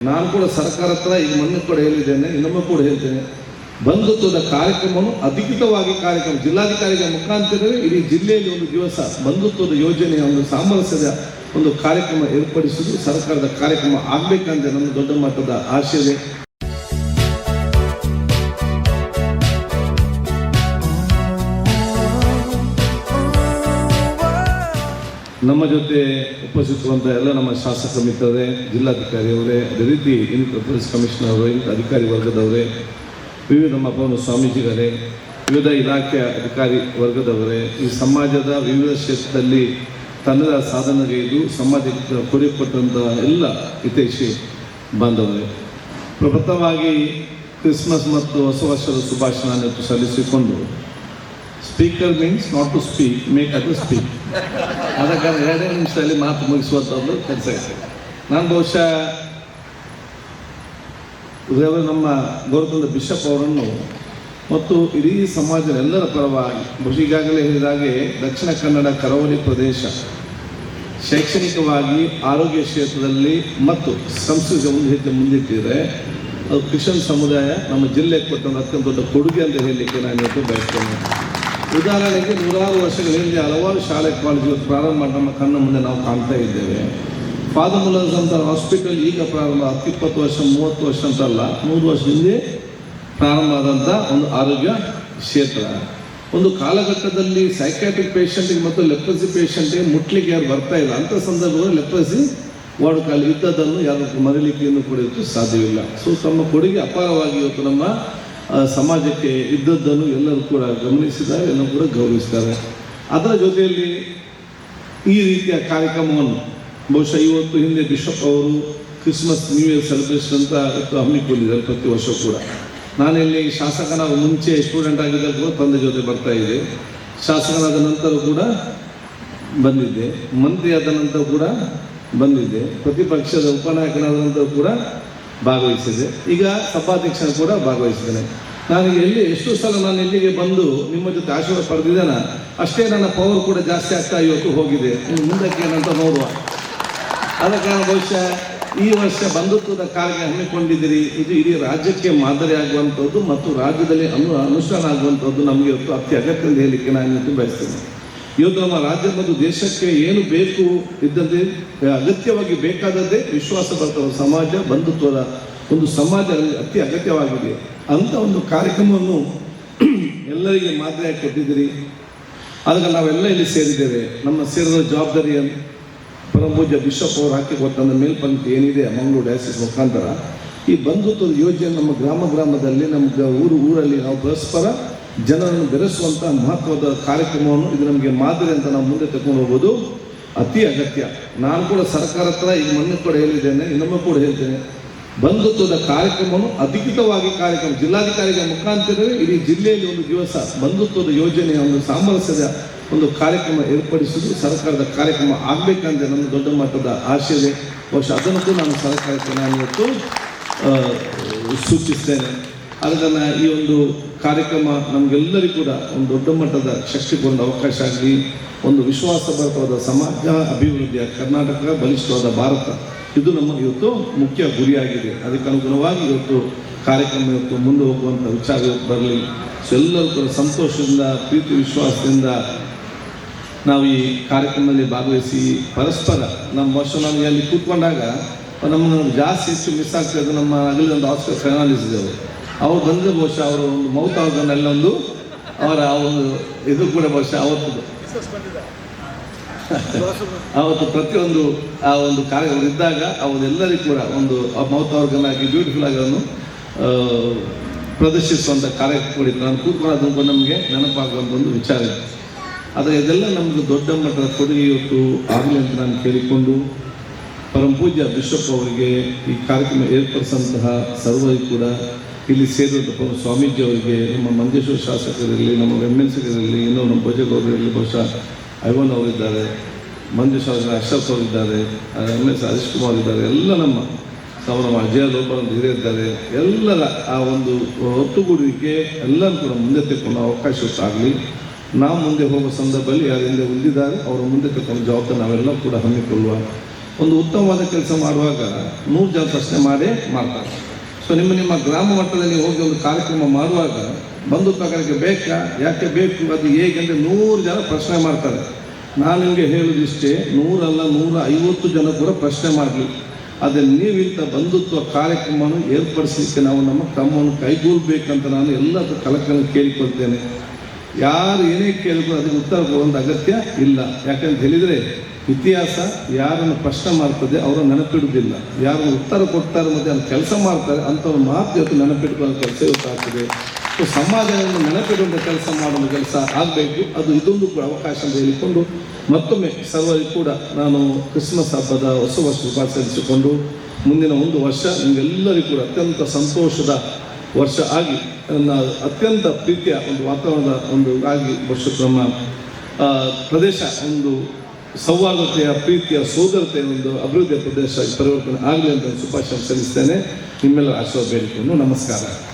ನಾನು ಕೂಡ ಸರ್ಕಾರ ಹತ್ರ ಈಗ ಮೊನ್ನೆ ಕೂಡ ಹೇಳಿದ್ದೇನೆ ಇನ್ನೊಮ್ಮೆ ಕೂಡ ಹೇಳ್ತೇನೆ. ಬಂಧುತ್ವದ ಕಾರ್ಯಕ್ರಮವನ್ನು ಅಧಿಕೃತವಾಗಿ ಕಾರ್ಯಕ್ರಮ, ಜಿಲ್ಲಾಧಿಕಾರಿಗಳ ಮುಖಾಂತರವೇ ಇಡೀ ಜಿಲ್ಲೆಯಲ್ಲಿ ಒಂದು ದಿವಸ ಬಂಧುತ್ವದ ಯೋಜನೆಯ ಒಂದು ಸಾಮರಸ್ಯದ ಒಂದು ಕಾರ್ಯಕ್ರಮ ಏರ್ಪಡಿಸುವುದು ಸರ್ಕಾರದ ಕಾರ್ಯಕ್ರಮ ಆಗಬೇಕಂತ ನನ್ನ ದೊಡ್ಡ ಮಟ್ಟದ ಆಶೆ ನಮ್ಮ ಜೊತೆ ಉಪಸ್ಥಿತರುವಂಥ ಎಲ್ಲ ನಮ್ಮ ಶಾಸಕ ಮಿತ್ರರೇ, ಜಿಲ್ಲಾಧಿಕಾರಿಯವರೇ, ಅದೇ ರೀತಿ ಇಂಥ ಪೊಲೀಸ್ ಕಮಿಷನರ್ ಇನ್ನಿತರ ಅಧಿಕಾರಿ ವರ್ಗದವರೇ, ವಿವಿಧ ಪವನ ಸ್ವಾಮೀಜಿಗಳೇ, ವಿವಿಧ ಇಲಾಖೆಯ ಅಧಿಕಾರಿ ವರ್ಗದವರೇ, ಈ ಸಮಾಜದ ವಿವಿಧ ಕ್ಷೇತ್ರದಲ್ಲಿ ತನ್ನದ ಸಾಧನೆಗೈದು ಸಮಾಜಕ್ಕೆ ಕೊಡುಗೆಕೊಟ್ಟಂಥ ಎಲ್ಲ ಹಿತೈಷಿ ಬಾಂಧವರೇ. ಪ್ರಪ್ರಥಮವಾಗಿ ಕ್ರಿಸ್ಮಸ್ ಮತ್ತು ಹೊಸ ವರ್ಷದ ಶುಭಾಶಯ ಸಲ್ಲಿಸಿಕೊಂಡು speaker means not to speak make ಅದು ಸ್ಪೀಕ್ ಕಾರಣ ಎರಡೇ ನಿಮಿಷದಲ್ಲಿ ಮಾತು ಮುಗಿಸುವಂಥದ್ದು ಕೆಲಸ ಇದೆ. ನಾನು ಬಹುಶಃ ರೇವ- ನಮ್ಮ ಗೌರವದ ಬಿಷಪ್ ಅವರನ್ನು ಮತ್ತು ಇಡೀ ಸಮಾಜದ ಎಲ್ಲರ ಪರವಾಗಿ, ಬಹುಶಃ ಈಗಾಗಲೇ ಹೇಳಿದಾಗೆ ದಕ್ಷಿಣ ಕನ್ನಡ ಕರಾವಳಿ ಪ್ರದೇಶ ಶೈಕ್ಷಣಿಕವಾಗಿ ಆರೋಗ್ಯ ಕ್ಷೇತ್ರದಲ್ಲಿ ಮತ್ತು ಸಂಸ್ಕೃತಿ ಒಂದು ಹೆಜ್ಜೆ ಮುಂದಿಟ್ಟಿದೆ ಅದು ಕ್ರಿಶ್ಚಿಯನ್ ಸಮುದಾಯ ನಮ್ಮ ಜಿಲ್ಲೆಗೆ ಕೊಟ್ಟಂಥ ಅತ್ಯಂತ ದೊಡ್ಡ ಕೊಡುಗೆ ಅಂತ ಹೇಳಲಿಕ್ಕೆ ನಾನು ಇವತ್ತು ಬಯಸ್ತೇನೆ. ಉದಾಹರಣೆಗೆ ನೂರಾರು ವರ್ಷಗಳ ಹಿಂದೆ ಹಲವಾರು ಶಾಲೆ ಕಾಲೇಜುಗಳು ಪ್ರಾರಂಭ ನಮ್ಮ ಕಣ್ಣ ಮುಂದೆ ನಾವು ಕಾಣ್ತಾ ಇದ್ದೇವೆ. ಮುಲ್ಲರ್ಸ್ ಅಂತ ಹಾಸ್ಪಿಟಲ್ ಈಗ ಪ್ರಾರಂಭ, ಹತ್ತಿಪ್ಪತ್ತು ವರ್ಷ, ಮೂವತ್ತು ವರ್ಷ ಅಂತಲ್ಲ, ನೂರು ವರ್ಷ ಹಿಂದೆ ಪ್ರಾರಂಭ ಆದಂಥ ಒಂದು ಆರೋಗ್ಯ ಕ್ಷೇತ್ರ. ಒಂದು ಕಾಲಘಟ್ಟದಲ್ಲಿ ಸೈಕ್ಯಾಟ್ರಿಕ್ ಪೇಷಂಟಿಗೆ ಮತ್ತು ಲೆಪ್ರಸಿ ಪೇಷಂಟಿಗೆ ಮುಟ್ಲಿಕ್ಕೆ ಯಾರು ಬರ್ತಾ ಇಲ್ಲ. ಅಂಥ ಸಂದರ್ಭದಲ್ಲಿ ಲೆಪ್ರಸಿ ವಾರ್ಡ್ ಕಾಲ ಇದ್ದದನ್ನು ಯಾರು ಮರೀಲಿಕ್ಕೆ ಕೊಡೋದಕ್ಕೆ ಕೂಡ ಸಾಧ್ಯವಿಲ್ಲ. ಸೊ, ತಮ್ಮ ಕೊಡುಗೆ ಅಪಾರವಾಗಿ ಇವತ್ತು ನಮ್ಮ ಸಮಾಜಕ್ಕೆ ಇದ್ದದ್ದನ್ನು ಎಲ್ಲರೂ ಕೂಡ ಗಮನಿಸಿದ್ದಾರೆ, ಎಲ್ಲರೂ ಕೂಡ ಗೌರವಿಸ್ತಾರೆ ಅದರ ಜೊತೆಯಲ್ಲಿ ಈ ರೀತಿಯ ಕಾರ್ಯಕ್ರಮವನ್ನು ಬಹುಶಃ ಇವತ್ತು ಹಿಂದೆ ಬಿಷಪ್ ಅವರು ಕ್ರಿಸ್ಮಸ್ ನ್ಯೂ ಇಯರ್ ಸೆಲೆಬ್ರೇಷನ್ ಅಂತ ಹಮ್ಮಿಕೊಂಡಿದ್ದಾರೆ ಪ್ರತಿ ವರ್ಷ ಕೂಡ. ನಾನಿಲ್ಲಿ ಶಾಸಕನ ಮುಂಚೆ ಸ್ಟೂಡೆಂಟ್ ಆಗಿದ್ದಾಗ ಕೂಡ ತಂದೆ ಜೊತೆ ಬರ್ತಾ ಇದ್ದೆ. ಶಾಸಕನಾದ ನಂತರ ಕೂಡ ಬಂದಿದ್ದೆ. ಮಂತ್ರಿ ಆದ ನಂತರ ಕೂಡ ಬಂದಿದ್ದೆ. ಪ್ರತಿಪಕ್ಷದ ಉಪನಾಯಕನಾದ ನಂತರ ಕೂಡ ಭಾಗವಹಿಸಿದೆ. ಈಗ ಸಭಾಧ್ಯಕ್ಷನ ಕೂಡ ಭಾಗವಹಿಸಿದ್ದೇನೆ ನಾನು ಎಲ್ಲಿ ಎಷ್ಟು ಸಲ ನಾನು ಇಲ್ಲಿಗೆ ಬಂದು ನಿಮ್ಮ ಜೊತೆ ಆಶೀರ್ವಾದ ಪಡೆದಿದ್ದಾನ. ಅಷ್ಟೇ ನನ್ನ ಪವರ್ ಕೂಡ ಜಾಸ್ತಿ ಆಗ್ತಾ ಇವತ್ತು ಹೋಗಿದೆ. ಇನ್ನು ಮುಂದಕ್ಕೆ ಏನಂತ ನೋಡುವ. ಆದ ಕಾರಣ ಬಹುಶಃ ಈ ವರ್ಷ ಬಂಧುತ್ವದ ಕಾರ್ಯ ಹಮ್ಮಿಕೊಂಡಿದ್ದೀರಿ. ಇದು ಇಡೀ ರಾಜ್ಯಕ್ಕೆ ಮಾದರಿ ಆಗುವಂಥದ್ದು ಮತ್ತು ರಾಜ್ಯದಲ್ಲಿ ಅನು ಅನುಷ್ಠಾನ ಆಗುವಂಥದ್ದು ನಮಗೆ ಇವತ್ತು ಅತಿ ಅಗತ್ಯ ಅಂತ ಹೇಳಲಿಕ್ಕೆ ನಾನು ಬಯಸ್ತೇನೆ. ಇವತ್ತು ನಮ್ಮ ರಾಜ್ಯ ಮತ್ತು ದೇಶಕ್ಕೆ ಏನು ಬೇಕು ಇದ್ದಂತೆ ಅಗತ್ಯವಾಗಿ ಬೇಕಾದದ್ದೇ ವಿಶ್ವಾಸ ಬರ್ತವ ಸಮಾಜ, ಬಂಧುತ್ವದ ಒಂದು ಸಮಾಜ ಅತಿ ಅಗತ್ಯವಾಗಿದೆ. ಅಂತ ಒಂದು ಕಾರ್ಯಕ್ರಮವನ್ನು ಎಲ್ಲರಿಗೆ ಮಾದರಿಯಾಗಿ ಕೊಟ್ಟಿದ್ದೀರಿ. ಅದಕ್ಕೆ ನಾವೆಲ್ಲ ಇಲ್ಲಿ ಸೇರಿದ್ದೇವೆ. ನಮ್ಮ ಸೇರಿದ ಜವಾಬ್ದಾರಿಯನ್ನು ಪರಮಪೂಜ್ಯ ಬಿಷಪ್ ಅವರು ಹಾಕಿ ಕೊಟ್ಟಂತ ಮೇಲ್ಪಂಕ್ತಿ ಏನಿದೆ, ಮಂಗಳೂರು ಡಯಾಸಿಸ್ ಮುಖಾಂತರ. ಈ ಬಂಧುತ್ವದ ಯೋಜನೆ ನಮ್ಮ ಗ್ರಾಮ ಗ್ರಾಮದಲ್ಲಿ ನಮ್ಮ ಊರು ಊರಲ್ಲಿ ನಾವು ಪರಸ್ಪರ ಜನರನ್ನು ಬೆರೆಸುವಂಥ ಮಹತ್ವದ ಕಾರ್ಯಕ್ರಮವನ್ನು ಇದು ನಮಗೆ ಮಾದರಿ ಅಂತ ನಾವು ಮುಂದೆ ತಗೊಂಡು ಹೋಗೋದು ಅತಿ ಅಗತ್ಯ. ನಾನು ಕೂಡ ಸರ್ಕಾರ ಹತ್ರ ಈಗ ಮೊನ್ನೆ ಕೂಡ ಹೇಳಿದ್ದೇನೆ ಇನ್ನೊಮ್ಮೆ ಕೂಡ ಹೇಳ್ತೇನೆ. ಬಂಧುತ್ವದ ಕಾರ್ಯಕ್ರಮವನ್ನು ಅಧಿಕೃತವಾಗಿ ಕಾರ್ಯಕ್ರಮ, ಜಿಲ್ಲಾಧಿಕಾರಿಗಳ ಮುಖಾಂತರವೇ ಇಡೀ ಜಿಲ್ಲೆಯಲ್ಲಿ ಒಂದು ದಿವಸ ಬಂಧುತ್ವದ ಯೋಜನೆಯ ಒಂದು ಸಾಮರಸ್ಯದ ಒಂದು ಕಾರ್ಯಕ್ರಮ ಏರ್ಪಡಿಸುವುದು ಸರ್ಕಾರದ ಕಾರ್ಯಕ್ರಮ ಆಗಬೇಕಂತ ನನ್ನ ದೊಡ್ಡ ಮಟ್ಟದ ಆಶೆ ಇದೆ ಬಹುಶಃ ಅದನ್ನು ನಾನು ಸರ್ಕಾರಕ್ಕೆ ನಾನು ಇವತ್ತು ಸೂಚಿಸ್ತೇನೆ. ಅದನ್ನು ಈ ಒಂದು ಕಾರ್ಯಕ್ರಮ ನಮಗೆಲ್ಲರಿಗೂ ಕೂಡ ಒಂದು ದೊಡ್ಡ ಮಟ್ಟದ ಶಕ್ತಿಗೊಂಡ ಅವಕಾಶ ಆಗಲಿ, ಒಂದು ವಿಶ್ವಾಸಭರಿತವಾದ ಸಮಾಜ, ಅಭಿವೃದ್ಧಿಯ ಕರ್ನಾಟಕ, ಬಲಿಷ್ಠವಾದ ಭಾರತ, ಇದು ನಮ್ಮ ಇವತ್ತು ಮುಖ್ಯ ಗುರಿಯಾಗಿದೆ. ಅದಕ್ಕೆ ಅನುಗುಣವಾಗಿ ಇವತ್ತು ಕಾರ್ಯಕ್ರಮ ಇವತ್ತು ಮುಂದೆ ಹೋಗುವಂಥ ವಿಚಾರ ಇವತ್ತು ಬರಲಿ. ಎಲ್ಲರೂ ಸಂತೋಷದಿಂದ, ಪ್ರೀತಿ, ವಿಶ್ವಾಸದಿಂದ ನಾವು ಈ ಕಾರ್ಯಕ್ರಮದಲ್ಲಿ ಭಾಗವಹಿಸಿ, ಪರಸ್ಪರ ನಮ್ಮ ವರ್ಷ ನಮಗೆ ಅಲ್ಲಿ ಕೂತ್ಕೊಂಡಾಗ, ನಮ್ಮನ್ನು ಜಾಸ್ತಿ ಹೆಚ್ಚು ಮಿಸ್ ಆಗ್ತದೆ ನಮ್ಮ ಆಗಲಿ ಒಂದು ಆಸ್ಕರ್ ಫೈನಾಲಿಸ್ ಅವ್ರು ಬಂದರೆ ಬಹುಶಃ ಅವರ ಒಂದು ಮೌತ್ ಅವ್ರನ್ನೆಲ್ಲ ಅವರ ಒಂದು ಇದು ಕೂಡ ಬಹುಶಃ ಅವತ್ತು ಅವತ್ತು ಪ್ರತಿಯೊಂದು ಆ ಒಂದು ಕಾರ್ಯಕ್ರಮ ಇದ್ದಾಗ ಅವರೆಲ್ಲರಿಗೂ ಕೂಡ ಒಂದು ಮೌತ್ ಆರ್ಗನ್ ಆಗಿ ಬ್ಯೂಟಿಫುಲ್ ಆಗಿ ಅದನ್ನು ಪ್ರದರ್ಶಿಸುವಂಥ ಕಾರ್ಯ ಕೂಡ. ನಾನು ಕೂತ್ಕೊಳ್ಳೋದು ನಮಗೆ ನೆನಪಾಗುವಂಥ ಒಂದು ವಿಚಾರ ಇದೆ ಆದರೆ ಇದೆಲ್ಲ ನಮಗೆ ದೊಡ್ಡ ಮಟ್ಟದ ಕೊಡುಗೆ ಇವತ್ತು ಆಗಲಿ ಅಂತ ನಾನು ಕೇಳಿಕೊಂಡು ಪರಮ ಪೂಜ್ಯ ಬಿಷಪ್ ಅವರಿಗೆ ಈ ಕಾರ್ಯಕ್ರಮ ಏರ್ಪಡಿಸಿದಂತಹ ಸರ್ವರಿಗೂ ಕೂಡ ಇಲ್ಲಿ ಪರಮ ಸ್ವಾಮೀಜಿ ಅವರಿಗೆ, ನಮ್ಮ ಮಂಜೇಶ್ವರ ಶಾಸಕರಲ್ಲಿ ನಮ್ಮ ಎಂ ಎಲ್ ಸಿಗರಲ್ಲಿ ಇನ್ನೂ ನಮ್ಮ ಭೋಜಗೌಡರಿರಲಿ ಬಹುಶಃ ಐವನ್ ಅವರಿದ್ದಾರೆ ಮಂಜೇಶ್ವರ ಅಶ್ರಫ್ ಅವರಿದ್ದಾರೆ ಎಂ ಎಸ್ ಹರೀಶ್ ಕುಮಾರ್ ಇದ್ದಾರೆ ಎಲ್ಲ ನಮ್ಮ ಅವರ ಅಜಯ ಲೋಪ ಹಿರಿಯ ಇದ್ದಾರೆ ಎಲ್ಲರ ಆ ಒಂದು ಒಟ್ಟುಗೂಡುವಿಕೆ ಎಲ್ಲರೂ ಕೂಡ ಮುಂದೆ ತೆಕ್ಕೊಂಡು ಅವಕಾಶ ಆಗಲಿ. ನಾವು ಮುಂದೆ ಹೋಗುವ ಸಂದರ್ಭದಲ್ಲಿ ಯಾರು ಹಿಂದೆ ಉಳಿದಿದ್ದಾರೆ, ಅವರ ಮುಂದೆ ತಗೊಂಡು ಜವಾಬ್ದಾರಿ ನಾವೆಲ್ಲ ಕೂಡ ಹಮ್ಮಿಕೊಳ್ಳುವ ಒಂದು ಉತ್ತಮವಾದ ಕೆಲಸ ಮಾಡುವಾಗ ನೂರು ಜನ ಪ್ರಶ್ನೆ ಮಾಡೇ ಮಾಡ್ತಾರೆ. ಸೊ ನಿಮ್ಮ ನಿಮ್ಮ ಗ್ರಾಮ ಮಟ್ಟದಲ್ಲಿ ಹೋಗಿ ಒಂದು ಕಾರ್ಯಕ್ರಮ ಮಾಡುವಾಗ ಪ್ರಕಾರಕ್ಕೆ ಬೇಕಾ? ಯಾಕೆ ಬೇಕು? ಅದು ಹೇಗೆ ಅಂದರೆ ನೂರು ಜನ ಪ್ರಶ್ನೆ ಮಾಡ್ತಾರೆ. ನಾನು ನಿಮಗೆ ಹೇಳೋದಿಷ್ಟೇ ನೂರಲ್ಲ ನೂರ ಐವತ್ತು ಜನ ಕೂಡ ಪ್ರಶ್ನೆ ಮಾಡಲಿ. ಆದರೆ ನೀವಿಂಥ ಬಂಧುತ್ವ ಕಾರ್ಯಕ್ರಮವನ್ನು ಏರ್ಪಡಿಸಲಿಕ್ಕೆ ನಾವು ನಮ್ಮ ಕ್ರಮವನ್ನು ಕೈಗೂಡಬೇಕಂತ ನಾನು ಎಲ್ಲ ಕಲಕನ್ನು ಕೇಳಿಕೊಳ್ತೇನೆ. ಯಾರು ಏನೇ ಕೇಳಿದ್ರು ಅದಕ್ಕೆ ಉತ್ತರ ಕೊಡುವಂಥ ಅಗತ್ಯ ಇಲ್ಲ. ಯಾಕಂತ ಹೇಳಿದರೆ ಇತಿಹಾಸ ಯಾರನ್ನು ಪ್ರಶ್ನೆ ಮಾಡ್ತದೆ ಅವರು ನೆನಪಿಡುವುದಿಲ್ಲ. ಯಾರು ಉತ್ತರ ಕೊಡ್ತಾರೆ ಮತ್ತು ಅದನ್ನು ಕೆಲಸ ಮಾಡ್ತಾರೆ ಅಂಥವ್ರ ಮಾತು ಇವತ್ತು ನೆನಪಿಟ್ಕೊಳ್ಳೋ ಕೆಲಸ ಇವತ್ತಾಗ್ತದೆ ಸೊ ಸಮಾಜವನ್ನು ನೆನಪಿಡುವಂಥ ಕೆಲಸ ಮಾಡುವ ಕೆಲಸ ಆಗಬೇಕು. ಅದು ಇದೊಂದು ಅವಕಾಶ ಅಂತ ಹೇಳಿಕೊಂಡು ಮತ್ತೊಮ್ಮೆ ಸರ್ವರಿಗೂ ಕೂಡ ನಾನು ಕ್ರಿಸ್ಮಸ್ ಹಬ್ಬದ ಹೊಸ ವರ್ಷ ಶುಭಾಶಯಿಸಿಕೊಂಡು ಮುಂದಿನ ಒಂದು ವರ್ಷ ನಿಮಗೆಲ್ಲರಿಗೂ ಕೂಡ ಅತ್ಯಂತ ಸಂತೋಷದ ವರ್ಷ ಆಗಿ ನನ್ನ ಅತ್ಯಂತ ಪ್ರೀತಿಯ ಒಂದು ವಾತಾವರಣದ ಒಂದು ಆಗಿ ವರ್ಷ ನಮ್ಮ ಪ್ರದೇಶ ಒಂದು ಸೌಹಾರ್ದತೆಯ ಪ್ರೀತಿಯ ಸೋದರತೆಯ ಒಂದು ಅಭಿವೃದ್ಧಿಯ ಪ್ರದೇಶ ಪರಿವರ್ತನೆ ಆಗಲಿ ಅಂತ ಶುಭಾಶಯ ಸಲ್ಲಿಸ್ತೇನೆ. ನಿಮ್ಮೆಲ್ಲರ ಆಶೀರ್ವಾದ ನಮಸ್ಕಾರ.